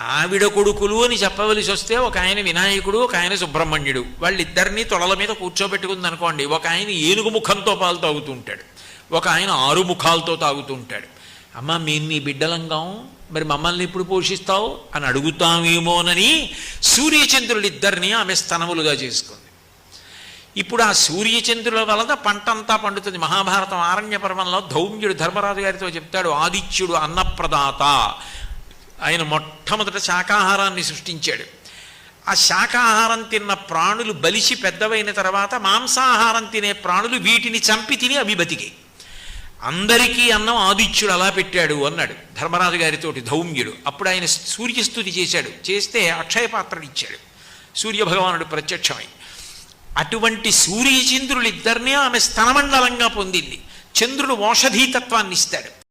ఆవిడ కొడుకులు అని చెప్పవలసి వస్తే ఒక ఆయన వినాయకుడు ఒక ఆయన సుబ్రహ్మణ్యుడు. వాళ్ళిద్దరినీ తొడల మీద కూర్చోబెట్టుకుంది అనుకోండి ఒక ఆయన ఏనుగు ముఖంతో పాలు తాగుతూ ఉంటాడు ఒక ఆయన ఆరు ముఖాలతో తాగుతూ ఉంటాడు అమ్మ మేము నీ బిడ్డలంగాం మరి మమ్మల్ని ఎప్పుడు పోషిస్తావు? అని అడుగుతామేమోనని సూర్యచంద్రులిద్దరినీ ఆమె స్తనములుగా చేసుకుంది. ఇప్పుడు ఆ సూర్యచంద్రుల వలన పంటంతా పండుతుంది. మహాభారతం ఆరణ్య పర్వంలో ధౌమ్యుడు ధర్మరాజు గారితో చెప్తాడు ఆదిత్యుడు అన్నప్రదాత. ఆయన మొట్టమొదట శాకాహారాన్ని సృష్టించాడు. ఆ శాకాహారం తిన్న ప్రాణులు బలిసి పెద్దవైన తర్వాత మాంసాహారం తినే ప్రాణులు వీటిని చంపి తిని అవి బతికి. అందరికీ అన్నం ఆదిత్యుడు అలా పెట్టాడు అన్నాడు ధర్మరాజు గారితోటి ధౌమ్యుడు. అప్పుడు ఆయన సూర్యస్తుతి చేశాడు. చేస్తే అక్షయ పాత్రలు ఇచ్చాడు. సూర్యభగవానుడు ప్రత్యక్షమై. అటువంటి సూర్యచంద్రులిద్దరినీ ఆమె స్తనమండలంగా పొందింది. చంద్రుడు ఓషధీతత్వాన్ని ఇస్తాడు.